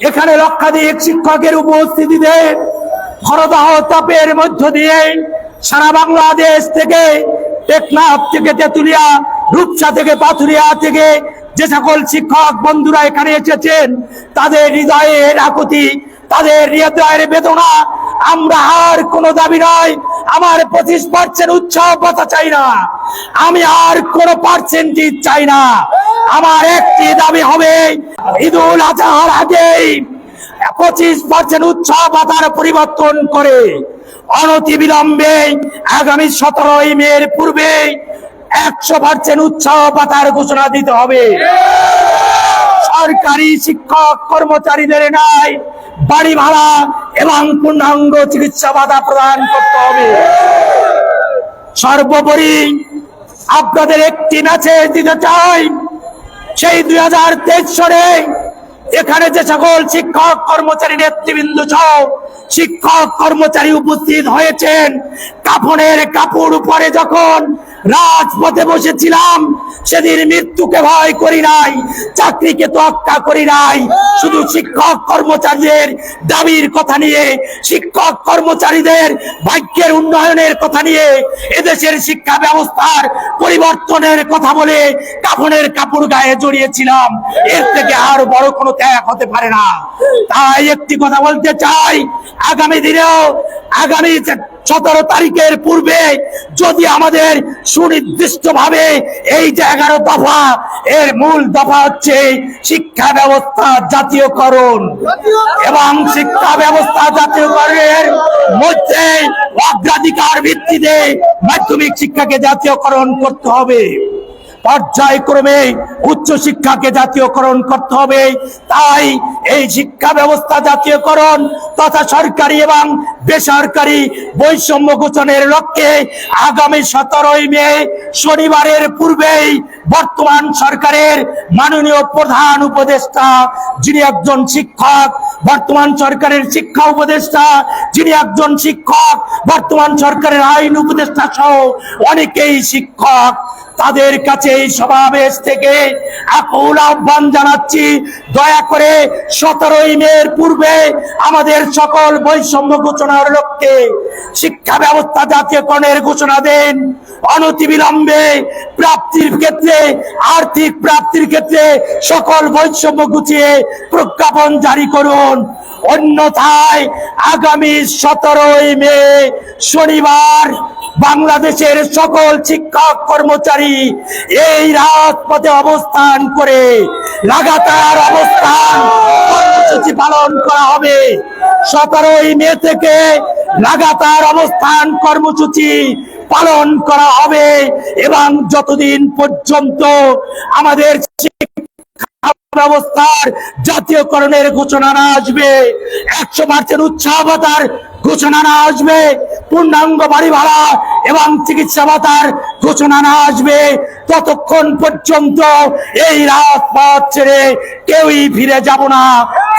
এখানে লক্ষাধিক শিক্ষকের উপস্থিতিতে খরদাহ তাপের মধ্য দিয়ে সারা বাংলাদেশ থেকে টেকনাফ থেকে তেতুলিয়া, রূপসা থেকে পাথুরিয়া থেকে যে সকল শিক্ষক বন্ধুরা এখানে এসেছেন, তাদের হৃদয়ের আকুতি, তাদের হৃদয়ের বেদনা, আমরা আর কোনো দাবি নয়, আমার পঁচিশ পার্সেন্ট উৎসাহ পাতা চাই না, আমি আর কোনো পার্সেন্টেজ চাই না, আমার একটি দাবি হবে ঈদুল আজহার আগেই পঁচিশ পার্সেন্ট উৎসাহ পাতার পরিবর্তন করে অনতি বিলম্বে আগামী সতেরোই মের পূর্বে একশো পার্সেন্ট উৎসাহ পাতার ঘোষণা দিতে হবে। সরকারি শিক্ষক কর্মচারীদের নাই বাড়ি ভাড়া এবং পূর্ণাঙ্গ চিকিৎসা ভাতা প্রদান করতে হবে। সর্বোপরি আপনাদের একটি মেসেজ দিতে চাই। সেই দুই সালে এখানে যে সকল শিক্ষক, কর্মচারী, নেতৃবৃন্দ সহ শিক্ষক, কর্মচারী উপস্থিত হয়েছেন, কাফনের কাপড় উপরে যখন রাজপথে বসেছিলাম, সেদিন মৃত্যুকে ভয় করি নাই, চাকরিকে তোয়াক্কা করি নাই। শুধু শিক্ষক, কর্মচারীদের দাবির কথা নিয়ে, শিক্ষক, কর্মচারীদের ভাগ্যের উন্নয়নের কথা নিয়ে, এদেশের শিক্ষা ব্যবস্থার পরিবর্তনের কথা বলে কাফনের কাপড় গায়ে জড়িয়েছিলাম। এর থেকে আর বড় কোনো ত্যাগ হতে পারে না। তাই একটি কথা বলতে চাই, আগামী দিনেও, আগামী সতেরো তারিখের পূর্বে যদি আমাদের সুনির্দিষ্ট ভাবে এই যে এগারো দফা, এর মূল দফা হচ্ছে শিক্ষা ব্যবস্থা জাতীয়করণ। এবং শিক্ষা ব্যবস্থা জাতীয়করণের মধ্যে অগ্রাধিকার ভিত্তিতে মাধ্যমিক শিক্ষাকে জাতীয়করণ করতে হবে। পর্যায়ক্রমে উচ্চ শিক্ষাকে জাতীয়করণ করতে হবে। তাই এই শিক্ষা ব্যবস্থা জাতীয়করণ তথা সরকারি এবং বেসরকারি বৈষম্য ঘোষণের লক্ষ্যে আগামী সতেরোই মে শনিবারের পূর্বেই বর্তমান সরকারের মাননীয় প্রধান উপদেষ্টা, যিনি একজন শিক্ষক, বর্তমান সরকারের শিক্ষা উপদেষ্টা, যিনি একজন শিক্ষক, বর্তমান সরকারের আইন উপদেষ্টা সহ অনেকেই শিক্ষক। তাদের কাছে এই সমাবেশ থেকে আকুল আহ্বান জানাচ্ছি, দয়া করে সতেরোই মের পূর্বে আমাদের সকল বৈষম্য ঘোষণার লক্ষ্যে শিক্ষা ব্যবস্থা জাতীয়করণের ঘোষণা দেন। অনতিবিলম্বে প্রাপ্তির ক্ষেত্রে, আর্থিক প্রাপ্তির ক্ষেত্রে সকল বৈষম্য গুছিয়ে প্রজ্ঞাপন জারি করুন। অন্যথায় আগামী সতেরোই মে শনিবার বাংলাদেশের সকল শিক্ষক কর্মচারী এই রাজপথে অবস্থান করে লাগাতার অবস্থান কর্মসূচি পালন করা হবে। সতেরোই মে থেকে লাগাতার অবস্থান কর্মসূচি পালন করা হবে এবং যতদিন পর্যন্ত আমাদের ব্যবস্থার জাতীয়করণের ঘোষণা না আসবে, একশো পার্সেন্ট উৎসাহ ভাতার ঘোষণা না আসবে, পূর্ণাঙ্গ বাড়ি ভাড়া এবং চিকিৎসা ভাতার ঘোষণা না আসবে, ততক্ষণ পর্যন্ত এই রাজপথ ছেড়ে কেউই ফিরে যাব না।